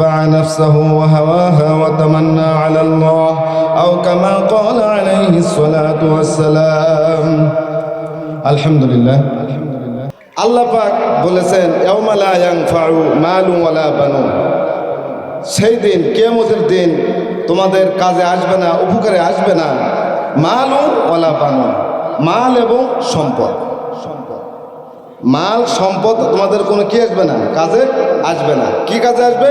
باع نفسه وهواها وتمنى على الله أو كما قال عليه الصلاة والسلام الحمد لله আল্লাহ পাক বলেছেন ইয়াউমা লা ইয়ানফাউ মালু ওয়ালা বানুন সেই দিন কিয়ামতের দিন তোমাদের কাজে আসবে না উপকারে আসবে না মালু ওয়ালা বানুন মাল এবং সম্পদ মাল, সম্পদ, তোমাদের কোনো কি আসবে না? কাজে আসবে না। কি কাজে আসবে?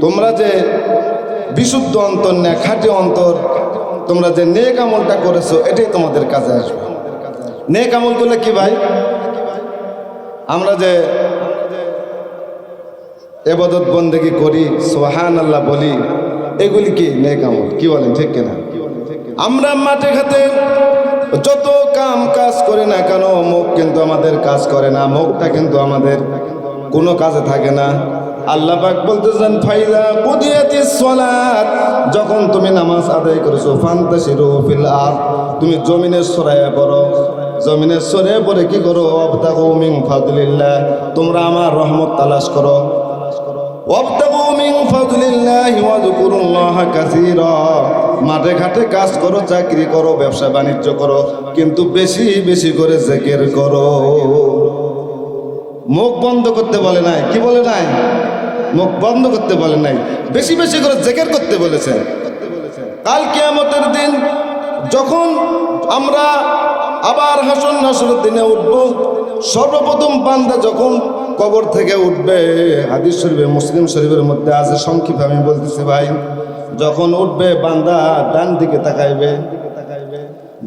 তোমরা যে বিশুদ্ধ অন্তর না খাঁটি অন্তর, তোমরা যে নেক আমলটা করেছ, এটাই তোমাদের কাজে আসবে। নেক আমল করলে কি ভাই? আমরা যে এবাদত বন্দেগি করি সোহান আল্লাহ বলি, এগুলি কি নেক আমল? কি বলেন, ঠিক কিনা? আমরা মাঠে ঘাটে যত কাম কাজ করি না কেন, মুখ কিন্তু আমাদের কাজ করে না, মুখটা কিন্তু আমাদের কোনো কাজে থাকে না। আল্লাহ পাক বলতেছেন, ফাইদা কুদিয়াতি সলাত যখন তুমি নামাজ আদায় করেছ, ফান্তাসিরু ফিল আর তুমি জমিনের সরাইয়া পড়ো। জমিনের সরে পরে কি করো? অবতাগু মিন ফাদলিল্লাহ, তোমরা আমার রহমত তালাশ করো। মাঠে ঘাটে কাজ করো, চাকরি করো, ব্যবসা বাণিজ্য করো, কিন্তু বেশি বেশি করে জেকের করো। মুখ বন্ধ করতে বলে নাই। কি বলে নাই? মুখ বন্ধ করতে বলে নাই। বেশি বেশি করে জেকের করতে বলেছে কাল কিয়ামতের দিন যখন আমরা আবার হাসন হাসনের দিনে উঠব সর্বপ্রথম বান্দা যখন কবর থেকে উঠবে, হাদিস শরীফে, মুসলিম শরীফের মধ্যে আছে সংক্ষিপ্ত আমি বলতেছি ভাই, যখন উঠবে, বান্দা ডান দিকে তাকাইবে।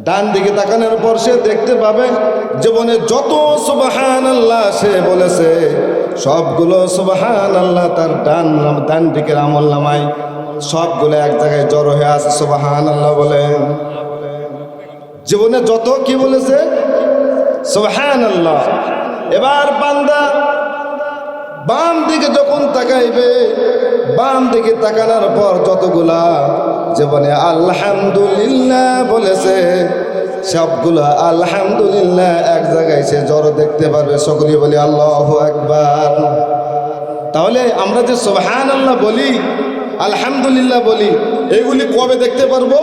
ডান দিকে তাকানোর পর সে দেখতে পাবে, জীবনে যত সুবাহান আল্লাহ সে বলেছে, সবগুলো সুবাহান আল্লাহ তার ডান ডান দিকের আমল নামায়, সবগুলো এক জায়গায় জড়ো হয়ে আছে সুবাহান আল্লাহ বলেন। জীবনে যত কি বলেছে সুবাহান আল্লাহ এবার বান্দা বাম দিকে যখন তাকাইবে, বাম দিকে তাকানোর পর যতগুলা জীবনে আলহামদুলিল্লাহ বলেছে, সবগুলো আলহামদুলিল্লাহ এক জায়গায় সে জড়ো দেখতে পারবে। সকলেই বলি, আল্লাহ একবার তাহলে আমরা যে সোহান আল্লাহ বলি, আলহামদুলিল্লাহ বলি, এগুলি কবে দেখতে পারব?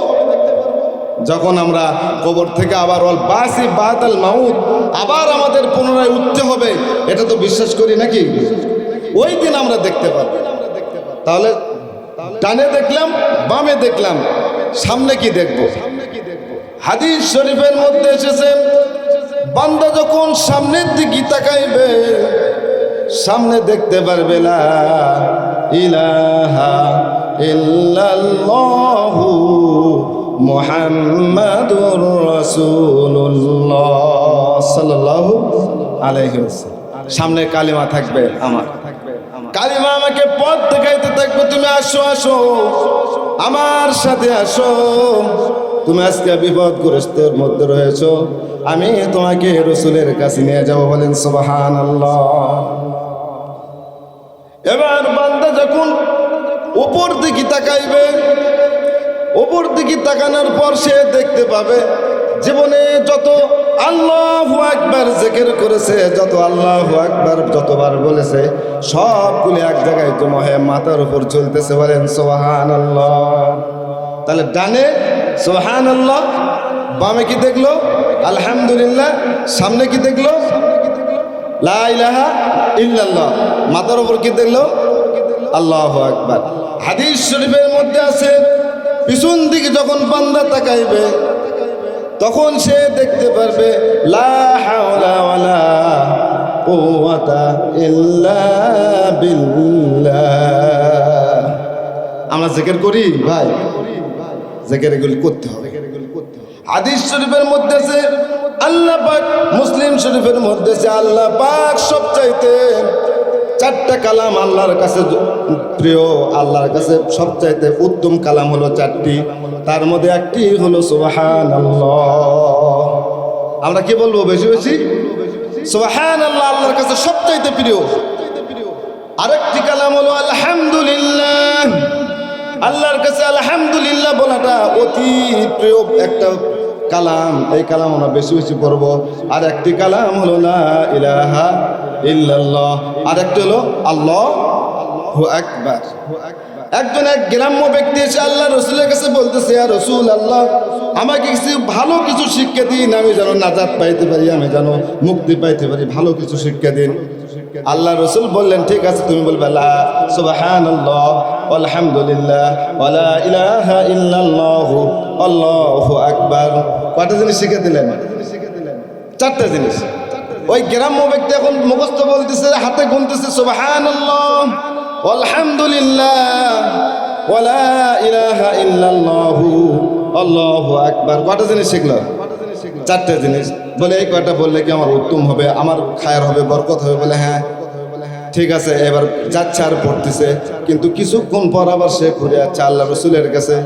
যখন আমরা কবর থেকে আবার অল বাসি বাতাল মাউত আবার আমাদের পুনরায় উঠতে হবে, এটা তো বিশ্বাস করি নাকি? ওই দিন আমরা দেখতে পাবো। তাহলে ডানে দেখলাম, বামে দেখলাম, সামনে কি দেখব? হাদিস শরীফের মধ্যে এসেছে, বান্দা যখন সামনের দিকে তাকাইবে, সামনে দেখতে পারবে না ইলাহা ইল্লাল্লাহু মুহাম্মাদুর আলাইহি ওয়াসাল্লাম। সামনে কালিমা থাকবে আমার। কালিমা আমাকে পথ দেখাইতে থাকবে। তুমি আসো আসো। আমার সাথে আসো। তুমি আজকে বিপদগ্রস্তের মধ্যে রয়েছো। আমি তোমাকে রসুলের কাছে নিয়ে যাব বলেন সুবাহান এবার বান্দা যখন উপর দিকে তাকাইবে উপর দিকে তাকানোর পর সে দেখতে পাবে জীবনে যত আল্লাহ একবার জেকের করেছে, যত আল্লাহ একবার যতবার বলেছে, সবগুলি এক জায়গায় জমা হয়ে মাথার উপর চলতেছে বলেন সোহান আল্লাহ তাহলে ডানে সোহান আল্লাহ বামে কি দেখল? আলহামদুলিল্লাহ, সামনে কি দেখল? লাহা ইল্লাল্লাহ। মাথার উপর কি দেখল? আল্লাহ একবার হাদিস শরীফের মধ্যে আছে পিছন দিকে যখন বান্দা তাকাইবে, তখন সে দেখতে পারবে, লা আমরা জিকির করি? ভাই, জিকির এগুলি করতে হবে। হাদিস শরীফের মধ্যে আছে, আল্লাহ পাক মুসলিম শরীফের মধ্যে আছে, আল্লাহ পাক সবচাইতে চারটা কালাম আল্লাহর কাছে প্রিয়, আল্লাহর কাছে সবচাইতে উত্তম কালাম হলো চারটি। তার মধ্যে একটি হলো সুবাহান আমরা কি বলব বেশি বেশি? সুবাহান আল্লাহ আল্লাহর কাছে সবচাইতে প্রিয়। আরেকটি কালাম হলো আলহামদুলিল্লাহ। আল্লাহর কাছে আলহামদুলিল্লাহ বলাটা অতি প্রিয় একটা কালাম। এই কালাম আমরা বেশি বেশি পড়ব। আর একটি কালাম হলো না ইলাহা ইল্লাল্লাহ। আর একটি হলো আল্লাহ। আকবার। একজন এক গ্রাম্য ব্যক্তি এসে আল্লাহ রসুলের কাছে বলতেছে আর রসুল আল্লাহ আমাকে কিছু ভালো কিছু শিক্ষা দিন, আমি যেন নাজাত পাইতে পারি, আমি যেন মুক্তি পাইতে পারি, ভালো কিছু শিক্ষা দিন। আল্লাহ রসুল বললেন, ঠিক আছে, তুমি বলবে, লা, সুবহানাল্লাহ, আলহামদুলিল্লাহ ওয়ালা ইলাহা ইল্লাল্লাহ, আল্লাহু আকবার। কয়টা জিনিস শিখে দিলেন? চারটা জিনিস। ওই গ্রাম্য ব্যক্তি এখন মুখস্থ বলতেছে, হাতে গুনতেছে, সুবহানাল্লাহ আলহামদুলিল্লাহ ওয়ালা ইলাহা ইল্লাল্লাহ, আল্লাহু আকবার। কয়টা জিনিস শিখলো? চারটে জিনিস। বলে এই কয়টা বললে কি আমার উত্তম হবে, আমার খায়ের হবে, বরকত হবে? বলে হ্যাঁ। ঠিক আছে, এবার যাচ্ছে আর পড়তেছে। কিন্তু কিছুক্ষণ পর আবার সে ঘুরে যাচ্ছে আল্লাহ রসুলের কাছে।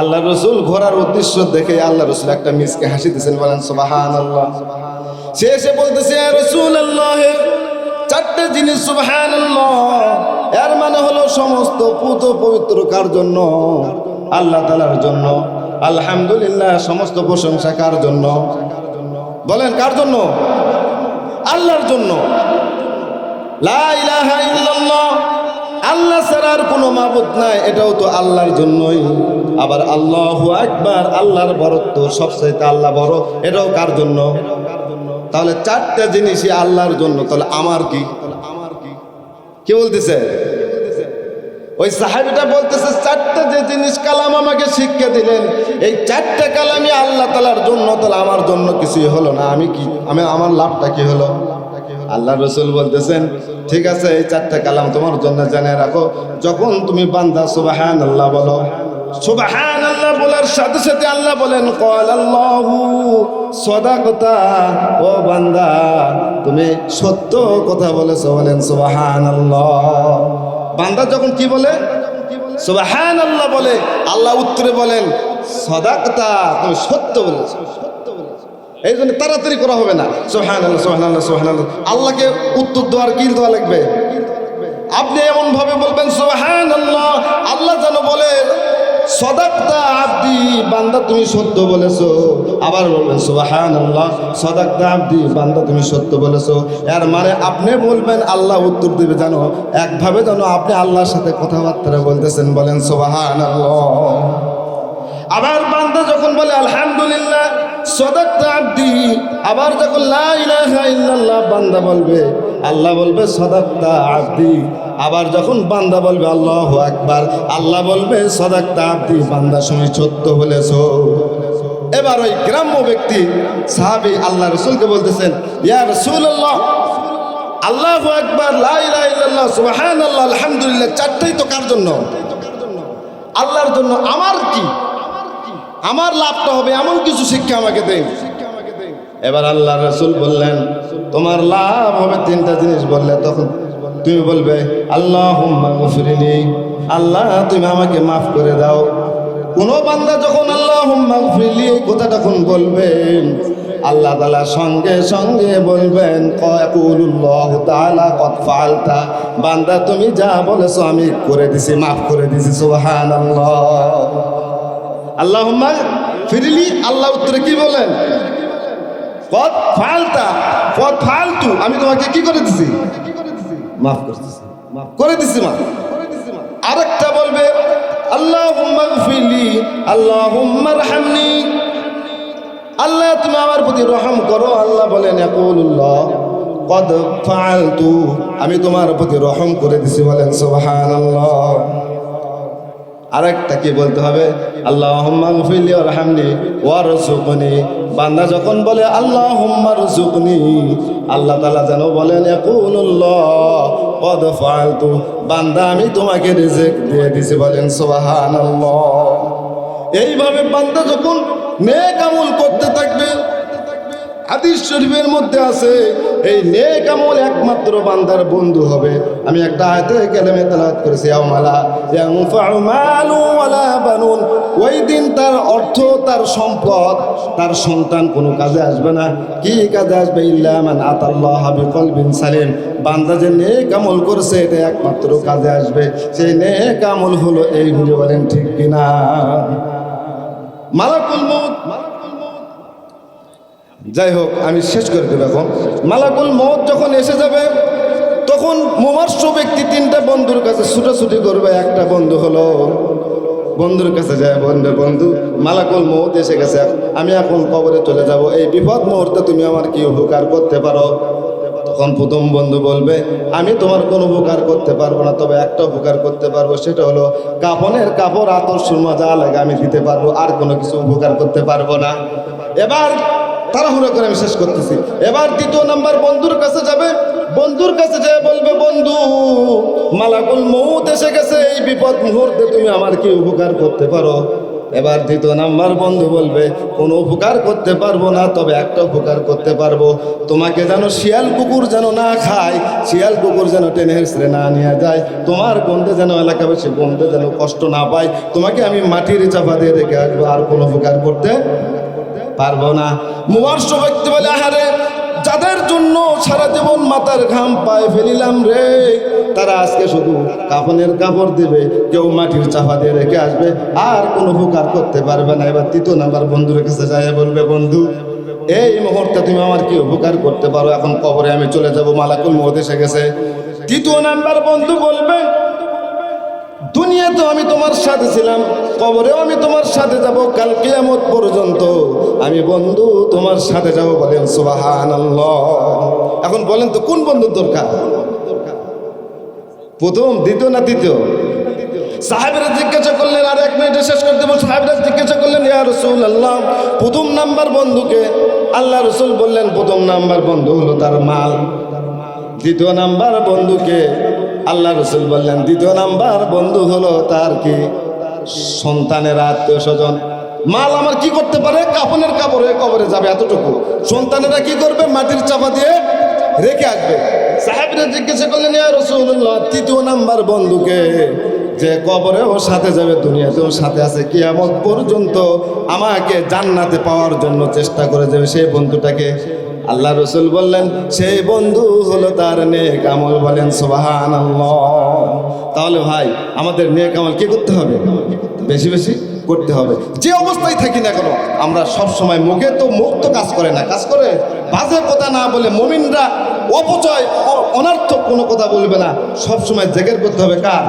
আল্লাহ রসুল ঘোরার উদ্দেশ্য দেখে আল্লাহ রসুল একটা মিসকে হাসি দিয়েছেন, বলেন সুবাহান আল্লাহ সে এসে বলতেছে রসুল আল্লাহ চারটে জিনিস সুবাহান হলো সমস্ত পুত পবিত্র কার জন্য? আল্লাহ তালার জন্য। আলহামদুলিল্লাহ, সমস্ত প্রশংসা কার জন্য? বলেন, কার জন্য? আল্লাহর জন্য। আল্লাহ ছাড়ার কোনো মাবুদ নাই, এটাও তো আল্লাহর জন্যই। আবার আল্লাহ একবার আল্লাহর বরত্ব সবচাইতে আল্লাহ বড়, এটাও কার জন্য? তাহলে চারটা জিনিসই আল্লাহর জন্য, তাহলে আমার কি আমার কি? কি বলতেছে? ওই সাহেবটা বলতেছে, চারটা যে জিনিস কালাম আমাকে শিক্ষা দিলেন, এই চারটা কালামই আল্লাহ তালার জন্য, তাহলে আমার জন্য কিছুই হলো না। আমি কি, আমি, আমার লাভটা কি হলো? আল্লাহ রসুল বলতেছেন, ঠিক আছে, এই চারটা কালাম তোমার জন্য জেনে রাখো। যখন তুমি বান্দা সুবাহান আল্লাহ বলো। সুবাহান আল্লাহ বলার সাথে সাথে আল্লাহ বলেন কল আল্লাহু সদাকতা, ও বান্দা, তুমি সত্য কথা বলেছ। বলেন সুবাহান আল্লাহ বান্দা যখন কি বলে? সুবাহান আল্লাহ বলে, আল্লাহ উত্তরে বলেন, সদাকতা, তুমি সত্য বলেছ। এই জন্য তাড়াতাড়ি করা হবে না। সোহান আল্লাহ সোহান আল্লাহ সোহান আল্লাহ আল্লাহকে উত্তর দেওয়ার কি দেওয়া লাগবে? আপনি এমন ভাবে বলবেন সোহান আল্লাহ আল্লাহ যেন বলে সদাক্তা আব্দি, বান্দা তুমি সত্য বলেছ। আবার বলবেন সুবাহান আল্লাহ সদাক্তা আব্দি, বান্দা তুমি সত্য বলেছ। এর মানে আপনি বলবেন, আল্লাহ উত্তর দেবে। জানো, একভাবে জানো আপনি আল্লাহর সাথে কথাবার্তা বলতেছেন, বলেন সুবাহান আল্লাহ আবার বান্দা যখন বলে, আলহামদুলিল্লাহ সদাক্তা আব্দি। আবার যখন লা ইলাহা ইল্লাল্লাহ বান্দা বলবে, আল্লাহ বলবে সদাক্তা আব্দি। আবার যখন বান্দা বলবে আল্লাহ আকবার, আল্লাহ বলবে সদাক্তা আব্দি, বান্দা সময় সত্য বলেছ। এবার ওই গ্রাম্য ব্যক্তি, সাহাবি আল্লাহ রসুলকে বলতেছেন, ইয়া রসুল্লাহ আল্লাহ আকবার, লা ইলাহা ইল্লাল্লাহ, সুবহানাল্লাহ, আলহামদুলিল্লাহ, চারটাই তো কার জন্য? আল্লাহর জন্য আমার কি? আমার লাভটা হবে এমন কিছু শিক্ষা আমাকে দেন এবার আল্লাহ রসুল বললেন, তোমার লাভ হবে তিনটা জিনিস বললে তখন। তুমি বলবে আল্লাহ ফিরিনি আল্লাহ, তুমি আমাকে মাফ করে দাও। কোন বান্দা যখন আল্লাহ ফিরিলি এই কথা তখন বলবেন, আল্লাহ তালা সঙ্গে সঙ্গে বলবেন ফালতা বান্দা, তুমি যা বলেছ আমি করে দিছি, মাফ করে দিছি সুবহান আল্লাহ ফিরিলি, আল্লাহ উত্তরে কি বলেন? পথ ফালতা পথ ফালতু, আমি তোমাকে কি করে দিছি? মাফ করতেছি করে দিছি মা আরেকটা বলবে আল্লাহ আল্লাহ রাহামনি। আল্লাহ, তুমি আমার প্রতি রহম করো। আল্লাহ বলেন একুল্লাহ কদ ফালতু, আমি তোমার প্রতি রহম করে দিছি বলেন সুবহানাল্লাহ আরেকটা কি বলতে হবে আল্লাহ ওয়ারজুকনি বান্দা যখন বলে আল্লাহ আল্লাহ তাআলা যেন বলেন বান্দা, আমি তোমাকে রিজিক দিয়ে দিছি। বলেন, সুবহানাল্লাহ। এইভাবে বান্দা যখন নেক আমল করতে থাকবে হাদিস শরীফের মধ্যে আছে, এই নেক আমল একমাত্র বান্দার বন্ধু হবে। আমি একটা আয়াতে কেলেমে তেলাওয়াত করেছি আমালা বানুন। ওই দিন তার অর্থ, তার সম্পদ, তার সন্তান কোনো কাজে আসবে না। কি কাজে আসবে? ইল্লা মান আতাল্লাহ বিকলবিন সালিম। বান্দা যে নেক আমল করছে, এটা একমাত্র কাজে আসবে। সেই নেক আমল হলো এইগুলি বলেন, ঠিক কিনা? মালাকুল মউত। যাই হোক, আমি শেষ করে দেবো এখন। মালাকুল মত যখন এসে যাবে, তখন মোমার্শ ব্যক্তি তিনটা বন্ধুর কাছে ছুটাছুটি করবে। একটা বন্ধু হলো বন্ধুর কাছে যায় বন্ধু বন্ধু, মালাকুল মৌত এসে গেছে। আমি এখন কবরে চলে যাব। এই বিপদ মুহূর্তে তুমি আমার কি উপকার করতে পারো? তখন প্রথম বন্ধু বলবে, আমি তোমার কোনো উপকার করতে পারব না, তবে একটা উপকার করতে পারব, সেটা হলো কাপনের কাপড়, আতর, সুরমা যা লাগে আমি দিতে পারব, আর কোনো কিছু উপকার করতে পারব না। এবার তাড়াহুড়ো করে আমি শেষ করতেছি। এবার দ্বিতীয় নাম্বার বন্ধুর কাছে যাবে। বন্ধুর কাছে যেয়ে বলবে, বন্ধু, মালাকুল মৌত এসে গেছে। এই বিপদ মুহূর্তে তুমি আমার কি উপকার করতে পারো? এবার দ্বিতীয় নাম্বার বন্ধু বলবে, কোনো উপকার করতে পারব না, তবে একটা উপকার করতে পারব। তোমাকে যেন শিয়াল কুকুর যেন না খায়, শিয়াল কুকুর যেন টেনে হেসড়ে না নিয়ে যায়। তোমার গন্ধে যেন এলাকা এলাকাবাসী গন্ধে যেন কষ্ট না পায়। তোমাকে আমি মাটির চাপা দিয়ে রেখে আসব, আর কোনো উপকার করতে পারব না। মুমার্শ ব্যক্তি বলে, আহারে, যাদের জন্য সারা জীবন মাথার ঘাম পায়ে ফেলিলাম রে, তারা আজকে শুধু কাফনের কাপড় দেবে, কেউ মাটির চাপা দিয়ে রেখে আসবে, আর কোনো উপকার করতে পারবে না। এবার তৃতীয় নাম্বার বন্ধুর কাছে যায় বলবে, বন্ধু, এই মুহূর্তে তুমি আমার কি উপকার করতে পারো? এখন কবরে আমি চলে যাব, মালাকুল এসে গেছে। তৃতীয় নাম্বার বন্ধু বলবে দুনিয়াতেও আমি তোমার সাথে ছিলাম, কবরেও আমি তোমার সাথে যাব, কাল কিয়ামত পর্যন্ত আমি বন্ধু তোমার সাথে যাব বলেন সুবাহান এখন বলেন তো, কোন বন্ধুর দরকার? প্রথম, দ্বিতীয় না তৃতীয়? সাহেবরা জিজ্ঞাসা করলেন, আর, এক মিনিটে শেষ করে দেবো। সাহেবরা জিজ্ঞাসা করলেন, ইয়া রসুল আল্লাহ প্রথম নাম্বার বন্ধুকে? আল্লাহ রসুল বললেন, প্রথম নাম্বার বন্ধু হলো তার মাল। দ্বিতীয় নাম্বার বন্ধুকে আল্লাহ রসুল বললেন, দ্বিতীয় নাম্বার বন্ধু হলো তার কি? সন্তানের আত্মীয় স্বজন। মাল আমার কি করতে পারে? কাপনের কাপড়ে কবরে যাবে এতটুকু। সন্তানেরা কি করবে? মাটির চাপা দিয়ে রেখে আসবে। সাহেবরা জিজ্ঞাসা করলেন রসুল্লাহ তৃতীয় নাম্বার বন্ধুকে যে কবরে ও সাথে যাবে দুনিয়াতে ও সাথে আছে, কিয়ামত পর্যন্ত আমাকে জান্নাতে পাওয়ার জন্য চেষ্টা করে যাবে সেই বন্ধুটাকে? আল্লাহ রসুল বললেন, সেই বন্ধু হলো তার নেক আমল। বলেন সোবাহান তাহলে ভাই, আমাদের নেক আমল কি করতে হবে? বেশি বেশি করতে হবে। যে অবস্থায় থাকি না কেন, আমরা সব সময় মুখে তো মুখ তো কাজ করে না। কাজ করে? বাজে কথা না বলে মমিনরা অপচয়, অনর্থক কোনো কথা বলবে না। সব সময় জেগের করতে হবে কার?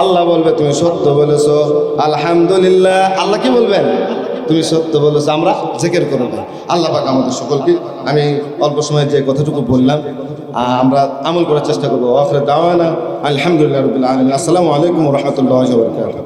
আল্লাহ বলবে, তুমি সত্য বলেছ। আলহামদুলিল্লাহ। আল্লাহ কি বলবেন? তুমি সত্য বলেছ, আমরা জেকের করো না আল্লাহ পাক আমাদের সকলকে, আমি অল্প সময় যে কথাটুকু বললাম আমরা আমল করার চেষ্টা করব। দাওয়ানা, আলহামদুলিল্লাহ রবিল্লা আলমিন। আসসালামু আলাইকুম রহমতুল্লাহ